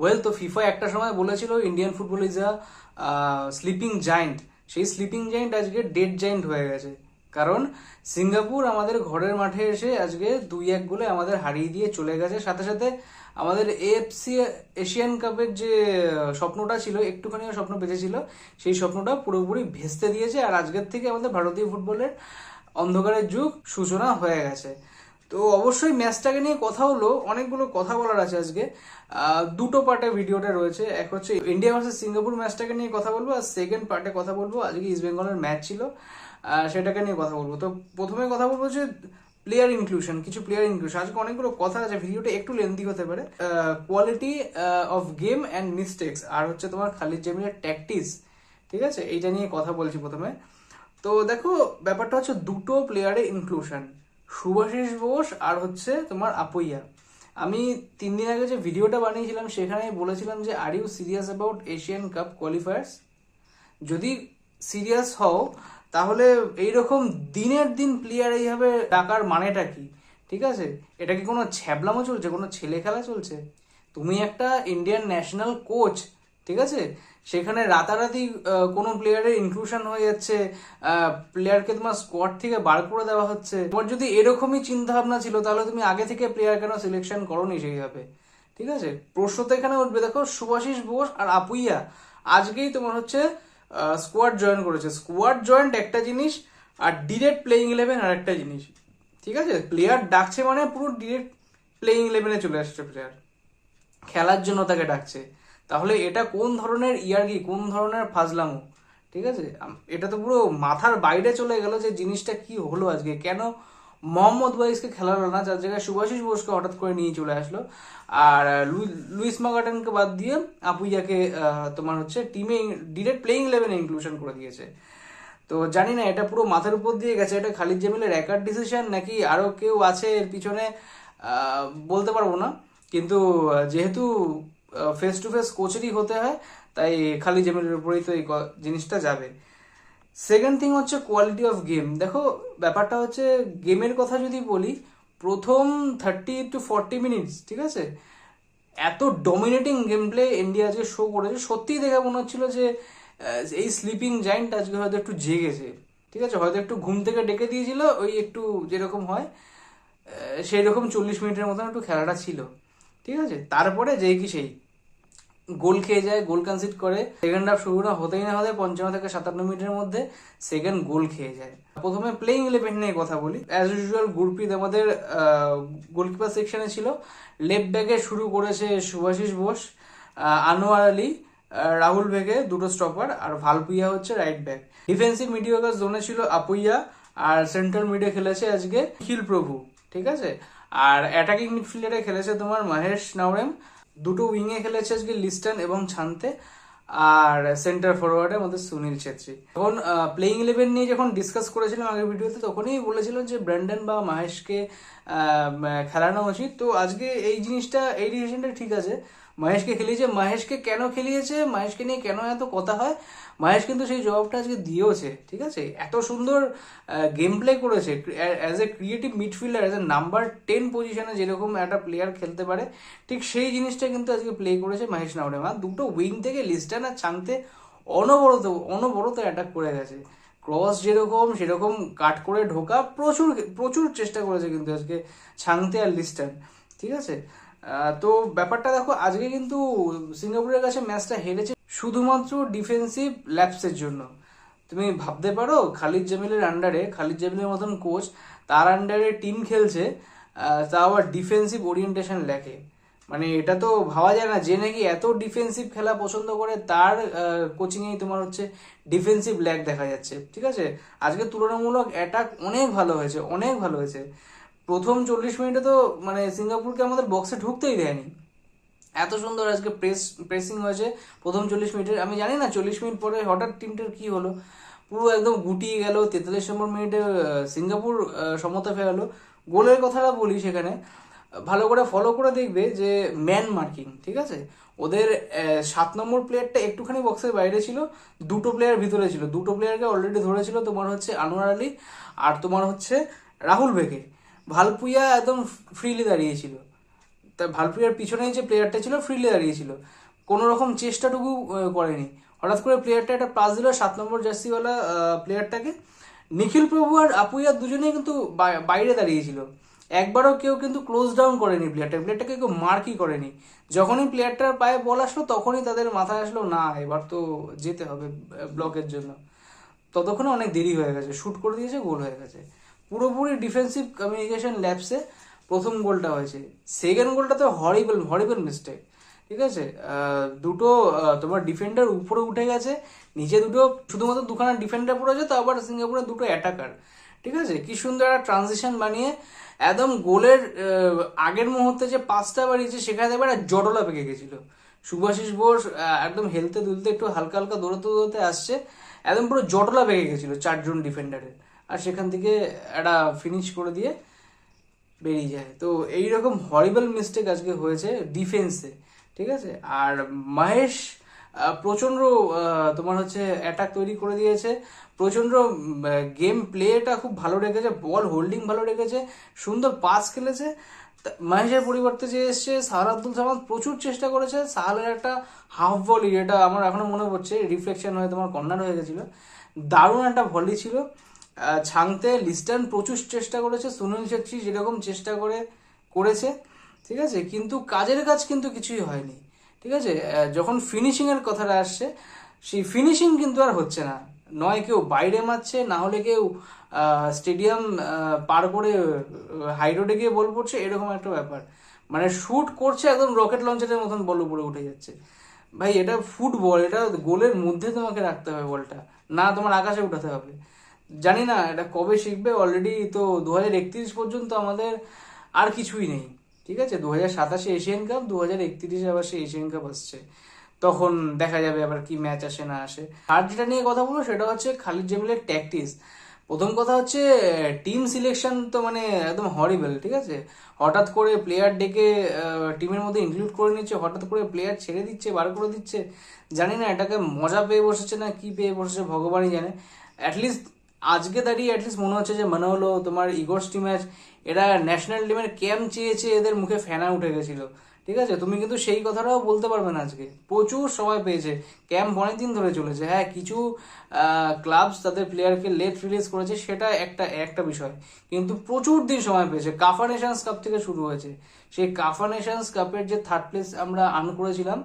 Well তো FIFA একটা সময় বলেছিল Indian football is a sleeping giant সেই স্লিপিং জায়েন্ট আজকে ডেড জায়েন্ট হয়ে গেছে। কারণ সিঙ্গাপুর আমাদের ঘরের মাঠে এসে আজকে দুই এক গোলে আমাদের হারিয়ে দিয়ে চলে গেছে। সাথে সাথে আমাদের এএফসি এশিয়ান কাপের যে স্বপ্নটা ছিল, একটুখানিও স্বপ্ন বেঁচেছিল, সেই স্বপ্নটা পুরোপুরি ভেস্তে দিয়েছে। আর আজকের থেকে আমাদের ভারতীয় ফুটবলের অন্ধকারের যুগ সূচনা হয়ে গেছে। তো অবশ্যই ম্যাচটাকে নিয়ে কথা হলো। অনেকগুলো কথা বলার আছে আজকে। দুটো পার্টে ভিডিওটা রয়েছে। এক হচ্ছে ইন্ডিয়া ভার্সেস সিঙ্গাপুর ম্যাচটাকে নিয়ে কথা বলব, আর সেকেন্ড পার্টে কথা বলব। আজকে ইস্ট বেঙ্গলের ম্যাচ ছিল সেটাকে নিয়ে কথা বলব। তো প্রথমে কথা বলব যে প্লেয়ার ইনক্লুশন কিছু প্লেয়ার ইনক্লুশন আজকে অনেকগুলো কথা আছে, ভিডিওটা একটু লেন্দি হতে পারে। Quality of game and mistakes আর হচ্ছে তোমার খালিদ জামিলের ট্যাকটিস ঠিক আছে? এইটা নিয়ে কথা বলছি প্রথমে। তো দেখো, ব্যাপারটা হচ্ছে দুটো প্লেয়ারের ইনক্লুশন সুভাষিস বোস আর হচ্ছে তোমার আপুইয়া। আমি তিন দিন আগে যে ভিডিওটা বানিয়েছিলাম সেখানে বলেছিলাম যে are you serious about Asian cup qualifiers যদি সিরিয়াস হও, তাহলে এইরকম দিনের দিন প্লেয়ার এইভাবে ডাকার মানেটা কি? ঠিক আছে? এটা কি কোনো ছ্যাবলামো চলছে? কোনো ছেলে খেলা চলছে? তুমি একটা ইন্ডিয়ান ন্যাশনাল কোচ ঠিক আছে? সেখানে রাতারাতি কোনো প্লেয়ারের ইনক্লুশন হয়ে যাচ্ছে প্লেয়ারকে তোমার স্কোয়াড থেকে বার করে দেওয়া হচ্ছে। তোমার যদি এরকমই চিন্তা ভাবনা ছিল, তাহলে তুমি আগে থেকে প্লেয়ার কেন সিলেকশন করোনি সেইভাবে? ঠিক আছে? প্রশ্ন তো এখানে উঠবে। দেখো, সুভাষিস বোস আর আপুইয়া আজকেই তোমার হচ্ছে স্কোয়াড জয়েন করেছে। স্কোয়াড জয়েন্ট একটা জিনিস আর ডিরেক্ট প্লেইং ইলেভেন আর একটা জিনিস। ঠিক আছে? প্লেয়ার ডাকছে মানে পুরো ডিরেক্ট প্লেইং ইলেভেনে চলে আসছে প্লেয়ার খেলার জন্য তাকে ডাকছে। তাহলে এটা কোন ধরনের ইয়ার্কি, কোন ধরনের ফাজলামো? ঠিক আছে? এটা তো পুরো মাথার বাইরে চলে গেল যে জিনিসটা কি হলো আজকে। কেন মোহাম্মদ ওয়াইসকে খেলালো না? যার জায়গায় সুভাষিস বোসকে হঠাৎ করে নিয়ে চলে আসলো। আর লুইস মাগার্টনকে বাদ দিয়ে আপুইয়াকে তোমার হচ্ছে টিমে ডিরেক্ট প্লেইং ইলেভেনে ইনক্লুশন করে দিয়েছে। তো জানি না, এটা পুরো মাথার উপর দিয়ে গেছে। এটা খালিদ জামিলের একার ডিসিশন নাকি আরও কেউ আছে এর পিছনে? বলতে পারব না। কিন্তু যেহেতু ফেস টু ফেস কোচেরই হতে হয়, তাই খালি জামিলের উপরেই তো এই জিনিসটা যাবে। সেকেন্ড থিং হচ্ছে কোয়ালিটি অফ গেম দেখো, ব্যাপারটা হচ্ছে গেমের কথা যদি বলি, প্রথম থার্টি টু ফর্টি মিনিটস ঠিক আছে? এত ডমিনেটিং গেম প্লে ইন্ডিয়া যে শো করেছে, সত্যিই দেখে মনে হচ্ছিল যে এই স্লিপিং জায়েন্ট আজকে হয়তো একটু জেগেছে। ঠিক আছে? হয়তো একটু ঘুম থেকে ডেকে দিয়েছিল, ওই একটু যেরকম হয় সেই রকম চল্লিশ মিনিটের মতন একটু খেলাটা ছিল। ঠিক আছে? তারপরে যেই কি সেই গোল খেয়ে যায়, গোল কনসিড করে। সেকেন্ড হাফ শুরু না হতেই না হতে পঞ্চান্ন থেকে সাতান্ন মিনিটের মধ্যে সেকেন্ড গোল খেয়ে যায়। প্রথমে প্লেইং ইলেভেন নিয়ে কথা বলি। অ্যাজ ইউজুয়াল গুরপ্রীত আমাদের গোলকিপার সেকশনে ছিল। লেফট ব্যাকে শুরু করেছে সুভাষিস বোস আনোয়ার আলী রাহুল বেগে দুটো স্টপার আর ভালপুইয়া হচ্ছে রাইট ব্যাক ডিফেন্সিভ মিডিয়াকার জোনে ছিল আপুইয়া, আর সেন্ট্রাল মিডে খেলেছে আজকে খিল প্রভু ঠিক আছে? আর অ্যাটাকিং মিডফিল্ডারে খেলেছে তোমার মহেশ নাওরেম। দুটো উইংয়ে খেলেছে আজকে লিস্টন এবং ছান্তে। আর সেন্টার ফরওয়ার্ডের মধ্যে সুনীল ছেত্রী। এখন প্লেইং ইলেভেন নিয়ে যখন ডিসকাস করেছিলাম আগের ভিডিওতে তখনই বলেছিলাম যে ব্র্যান্ডন বা মহেশকে খেলানো উচিত। তো আজকে এই জিনিসটা, এই ডিসিশনটা ঠিক আছে। মহেশকে খেলিয়েছে। মহেশকে কেন খেলিয়েছে? মহেশকে নিয়ে কেন এত কথা হয়? মহেশ কিন্তু সেই জবাবটা আজকে দিয়েওছে, ঠিক আছে? এত সুন্দর গেম প্লে করেছে as a creative midfielder as a number ten পজিশনে যেরকম একটা প্লেয়ার খেলতে পারে, ঠিক সেই জিনিসটা কিন্তু আজকে প্লে করেছে মহেশ নাওরেম আর দুটো উইং থেকে লিস্টান আর চাংতে অনবরত অনবরত অ্যাটাক করে গেছে। ক্রস যেরকম, সেরকম কাট করে ঢোকা, প্রচুর প্রচুর চেষ্টা করেছে কিন্তু আজকে ছাংতে আর লিস্টান ঠিক আছে? তো ব্যাপারটা দেখো, আজকে কিন্তু সিঙ্গাপুরের কাছে ম্যাচটা হেরেছে শুধুমাত্র ডিফেন্সিভ ল্যাপসের জন্য। তুমি ভাবতে পারো, খালিদ জামিলের আন্ডারে খালিদ জামিলের মতন কোচ তার আন্ডারে টিম খেলছে তা আবার ডিফেন্সিভ ওরিয়েন্টেশন লেখে। মানে এটা তো ভাবা যায় না যে নাকি এত ডিফেন্সিভ খেলা পছন্দ করে তার কোচিংয়েই তোমার হচ্ছে ডিফেন্সিভ ল্যাগ দেখা যাচ্ছে, ঠিক আছে? আজকে তুলনামূলক অ্যাটাক অনেক ভালো হয়েছে, অনেক ভালো হয়েছে। প্রথম চল্লিশ মিনিটে তো মানে সিঙ্গাপুরকে আমাদের বক্সে ঢুকতেই দেয়নি। এত সুন্দর আজকে প্রেস প্রেসিং হয়েছে। প্রথম চল্লিশ মিনিটের, আমি জানি না চল্লিশ মিনিট পরে হঠাৎ টিমটার কি হলো। পুরো একদম গুটিয়ে গেল, তেতাল্লিশ নম্বর মিনিটে সিঙ্গাপুর সমতা ফেরালো। গোলের কথাটা বলি সেখানে। ভালো করে ফলো করে দেখবে যে ম্যান মার্কিং ঠিক আছে? ওদের সাত নম্বর প্লেয়ারটা একটুখানি বক্সের বাইরে ছিল, দুটো প্লেয়ার ভিতরে ছিল। দুটো প্লেয়ারকে অলরেডি ধরেছিল, তোমার হচ্ছে আনোয়ার আলী আর তোমার হচ্ছে রাহুল বেগে ভালপুইয়া একদম ফ্রিলি দাঁড়িয়েছিল। তা ভালপ্রিয়ার পিছনে যে প্লেয়ারটা ছিল ফ্রিলে দাঁড়িয়েছিল। কোনো রকম চেষ্টাটুকু করেনি। হঠাৎ করে প্লেয়ারটা একটা পাস দিল, সাত নম্বর জার্সিওয়ালা প্লেয়ারটাকে নিখিল প্রভু আর আপুইয়া দুজনেই কিন্তু বাই- বাইরে দাঁড়িয়েছিল। একবারও কেউ কিন্তু ক্লোজ ডাউন করেনি প্লেয়ারটা প্লেয়ারটাকে কেউ মার্কই করেনি। যখনই প্লেয়ারটার পায়ে বল আসলো, তখনই তাদের মাথায় আসলো, না, এবার তো যেতে হবে ব্লকের জন্য। ততক্ষণে অনেক দেরি হয়ে গেছে। শ্যুট করে দিয়েছে গোল হয়ে গেছে। পুরোপুরি ডিফেন্সিভ কমিউনিকেশন ল্যাপসে প্রথম গোলটা হয়েছে। সেকেন্ড গোলটা তো হরিবল হরিবল মিস্টেক ঠিক আছে? দুটো তোমার ডিফেন্ডার উপরে উঠে গেছে, নিচে দুটো, শুধুমাত্র দুখানা ডিফেন্ডার পড়েছে তো আবার সিঙ্গাপুরে দুটো অ্যাটাকার ঠিক আছে? কি সুন্দর একটা ট্রানজিশন বানিয়ে একদম গোলের আগের মুহূর্তে যে পাঁচটা বাড়িয়েছে, সেখানে এবার জটলা পেকে গেছিল। সুভাষিস বোস একদম হেলতে দুলতে একটু হালকা হালকা দৌড়াতে দৌড়াতে আসছে, একদম পুরো জটলা পেকে গেছিল চারজন ডিফেন্ডারের আর সেখান থেকে একটা ফিনিশ করে দিয়ে বেরিয়ে যায়। তো এইরকম হরিবল মিস্টেক আজকে হয়েছে ডিফেন্সে ঠিক আছে? আর মহেশ প্রচণ্ড তোমার হচ্ছে অ্যাটাক তৈরি করে দিয়েছে। প্রচণ্ড গেম প্লেটা খুব ভালো রেখেছে বল হোল্ডিং ভালো রেখেছে, সুন্দর পাস খেলেছে। মহেশের পরিবর্তে যে এসছে, সাহার আব্দুল সামাদ প্রচুর চেষ্টা করেছে, সাহালের একটা হাফ ভলি এটা আমার এখনও মনে পড়ছে রিফ্লেকশন হয়ে তোমার কর্নার হয়ে গেছিল। দারুণ একটা ভলি ছিল। ছাংতে লিস্টান প্রচুর চেষ্টা করেছে, সুনীল ছেত্রী যেরকম চেষ্টা করে, করেছে, ঠিক আছে? কিন্তু কাজের কাজ কিন্তু কিছুই হয়নি, ঠিক আছে? যখন ফিনিশিং এর কথাটা আসছে, সেই ফিনিশিং কিন্তু আর হচ্ছে না। নয় কেউ বাইরে মারছে, না হলে কেউ স্টেডিয়াম পার করে হাই রোডে গিয়ে বল পড়ছে, এরকম একটা ব্যাপার। মানে শুট করছে একদম রকেট লঞ্চারের মতন বল উপরে উঠে যাচ্ছে। ভাই, এটা ফুটবল এটা গোলের মধ্যে তোমাকে রাখতে হবে বলটা না, তোমার আকাশে উঠাতে হবে। জানি না এটা কবে শিখবে? অলরেডি তো দু হাজার একত্রিশ পর্যন্ত আমাদের আর কিছুই নেই। ঠিক আছে? দু হাজার সাতাশে এশিয়ান কাপ দু হাজার একত্রিশে আবার সে এশিয়ান কাপ আসছে। তখন দেখা যাবে আবার কি ম্যাচ আসে, না আসে। আর যেটা নিয়ে কথা বলব, সেটা হচ্ছে খালিদ জেমিলের ট্যাকটিস প্রথম কথা হচ্ছে টিম সিলেকশন তো মানে একদম হরিবেল ঠিক আছে? হঠাৎ করে প্লেয়ার ডেকে টিমের মধ্যে ইনক্লুড করে নিচ্ছে, হঠাৎ করে প্লেয়ার ছেড়ে দিচ্ছে, বার করে দিচ্ছে। জানি না এটাকে মজা পেয়ে বসেছে না কি পেয়ে বসেছে, ভগবানই জানে। অ্যাটলিস্ট আজকে দাঁড়িয়ে অ্যাটলিস্ট মনে হচ্ছে যে মনে হলো তোমার ইগোর্স টিম ম্যাচ এরা ন্যাশনাল টিমের ক্যাম্প চেয়েছে এদের মুখে ফেনা উঠে গেছিল। ঠিক আছে? তুমি কিন্তু সেই কথাটাও বলতে পারবে না আজকে। প্রচুর সময় পেয়েছে। ক্যাম্প অনেকদিন ধরে চলেছে। হ্যাঁ কিছু ক্লাবস তাদের প্লেয়ারকে লেট রিলিজ করেছে, সেটা একটা একটা বিষয়। কিন্তু প্রচুর দিন সময় পেয়েছে। কাফা নেশনস কাপ থেকে শুরু হয়েছে। সেই কাফা নেশনস কাপের যে থার্ড প্লেস আমরা আর্ন করেছিলাম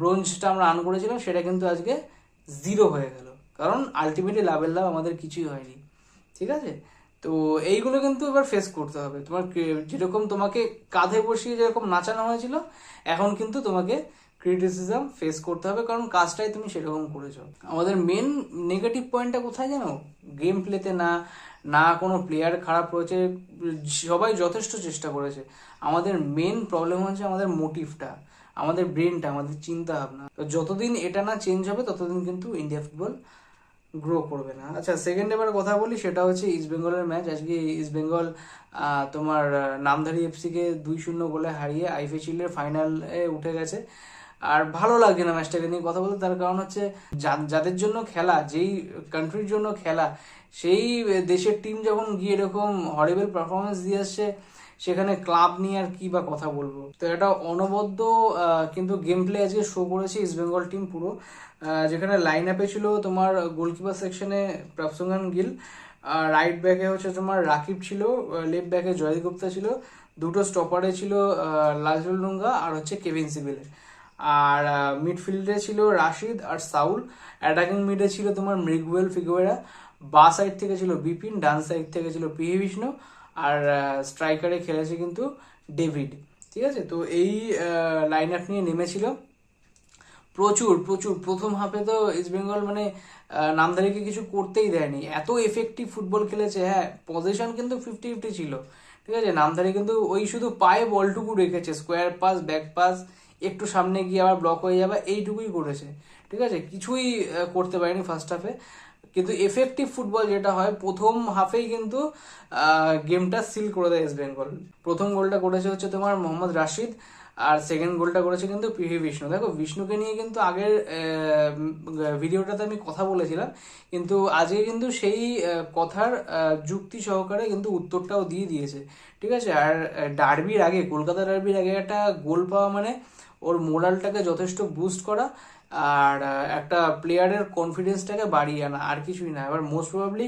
ব্রোঞ্জটা আমরা আর্ন করেছিলাম, সেটা কিন্তু আজকে জিরো হয়ে গেল। কারণ আলটিমেটলি লাভের লাভ আমাদের কিছুই হয়নি। ঠিক আছে? তো এইগুলো কিন্তু এবার ফেস করতে হবে। তোমার যেরকম তোমাকে কাঁধে বসিয়ে যেরকম নাচানো হয়েছিল, এখন কিন্তু তোমাকে ক্রিটিসিজম ফেস করতে হবে, কারণ কাজটাই তুমি সেরকম করেছ। আমাদের মেন নেগেটিভ পয়েন্টটা কোথায় জানো? গেম প্লেতে না না কোনো প্লেয়ার খারাপ রয়েছে, সবাই যথেষ্ট চেষ্টা করেছে। আমাদের মেন প্রবলেম হচ্ছে আমাদের মোটিভটা আমাদের ব্রেনটা আমাদের চিন্তা ভাবনা। তো যতদিন এটা না চেঞ্জ হবে, ততদিন কিন্তু ইন্ডিয়া ফুটবল গ্রো করবে না। আচ্ছা সেকেন্ড এবার কথা বলি, সেটা হচ্ছে ইস্ট বেঙ্গলের ম্যাচ আজকে ইস্ট বেঙ্গল তোমার নামধারী এফসিকে দুই শূন্য গোলে হারিয়ে আইফে শিল্ডের ফাইনালে উঠে গেছে। আর ভালো লাগছে না ম্যাচটাকে নিয়ে কথা বলতে। তার কারণ হচ্ছে যাদের জন্য খেলা, যেই কান্ট্রির জন্য খেলা, সেই দেশের টিম যখন গিয়ে এরকম হরিবেল পারফরমেন্স দিয়ে আসছে সেখানে ক্লাব নিয়ে আর কি বা কথা বলব? তো এটা অনবদ্য কিন্তু গেম প্লে আজকে শো করেছে ইস্ট বেঙ্গল টিম পুরো। যেখানে লাইন আপে ছিল তোমার গোলকিপার সেকশনে প্রাপসঙ্গান গিল রাইট ব্যাকে হচ্ছে তোমার রাকিব ছিল লেফট ব্যাকে জয় গুপ্তা ছিল, দুটো স্টপারে ছিল লাজুল ডুঙ্গা আর হচ্ছে কেভিন সিভিলে আর মিডফিল্ডে ছিল রাশিদ আর সাউল অ্যাটাকিং মিডে ছিল তোমার মৃগুয়েল ফিগুয়েরা, বা সাইড থেকে ছিল বিপিন, ডান সাইড থেকে ছিল পিহি বিষ্ণু আর স্ট্রাইকারে খেলেছে কিন্তু ডেভিড ঠিক আছে? তো এই লাইন আপ নিয়ে নেমেছিল। প্রচুর প্রচুর। প্রথম হাফে তো ইস্ট বেঙ্গল মানে আহ, নামধারীকে কিছু করতেই দেয়নি। এত এফেক্টিভ ফুটবল খেলেছে হ্যাঁ পজিশন কিন্তু ফিফটি ফিফটি ছিল ঠিক আছে? নামধারী কিন্তু ওই শুধু পায়ে বলটুকু রেখেছে স্কোয়ার পাস ব্যাক পাস একটু সামনে গিয়ে আবার ব্লক হয়ে যাবে এইটুকুই করেছে ঠিক আছে? কিছুই করতে পারেনি ফার্স্ট হাফে কিন্তু এফেক্টিভ ফুটবল যেটা হয়, প্রথম হাফেই কিন্তু গেমটা সিল করে দেয় ইস্ট বেঙ্গল প্রথম গোলটা করেছে হচ্ছে তোমার মোহাম্মদ রাশিদ, আর সেকেন্ড গোলটা করেছে কিন্তু পিভি বিষ্ণু। দেখো, বিষ্ণুকে নিয়ে কিন্তু আগের ভিডিওটাতে আমি কথা বলেছিলাম, কিন্তু আজকে কিন্তু সেই কথার যুক্তি সহকারে কিন্তু উত্তরটাও দিয়ে দিয়েছে। ঠিক আছে? আর ডার্বির আগে, কলকাতা ডার্বির আগে একটা গোল পাওয়া মানে ওর মোরালটাকে যথেষ্ট বুস্ট করা আর একটা প্লেয়ারের কনফিডেন্সটাকে বাড়িয়ে আনা, আর কিছুই না। এবার মোস্ট প্রবাবলি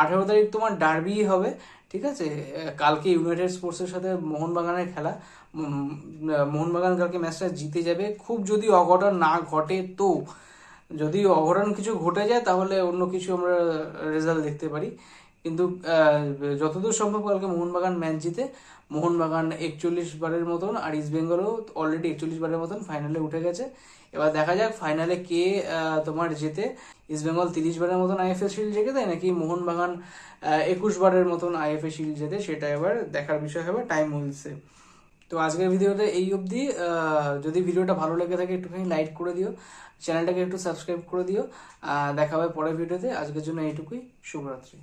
আঠেরো তারিখ তোমার ডার্বি হবে, ঠিক আছে? কালকে ইউনাইটেড স্পোর্টসের সাথে মোহনবাগানের খেলা। মোহনবাগান কালকে ম্যাচটা জিতে যাবে। খুব যদি অঘটন না ঘটে তো, যদি অঘটন কিছু ঘটে যায় তাহলে অন্য কিছু আমরা রেজাল্ট দেখতে পারি। কিন্তু যতদূর সম্ভব কালকে মোহনবাগান ম্যাচ জিতে, মোহনবাগান একচল্লিশ বারের মতন আর ইস্ট বেঙ্গলও অলরেডি একচল্লিশ বারের মতন ফাইনালে উঠে গেছে। এবার দেখা যাক ফাইনালে কে তোমার জেতে। ইস্ট বেঙ্গল তিরিশ বারের মতন আইএফএ শিল্ড জেতে দেয় নাকি মোহনবাগান একুশ বারের মতন আইএফএ শিল্ড জেতে? সেটা এবার দেখার বিষয় হবে টাইম উইলসে তো আজকের ভিডিওটা এই অবধি যদি ভিডিওটা ভালো লেগে থাকে একটুখানি লাইক করে দিও চ্যানেলটাকে একটু সাবস্ক্রাইব করে দিও দেখা হবে পরের ভিডিওতে। আজকের জন্য এইটুকুই, শুভরাত্রি।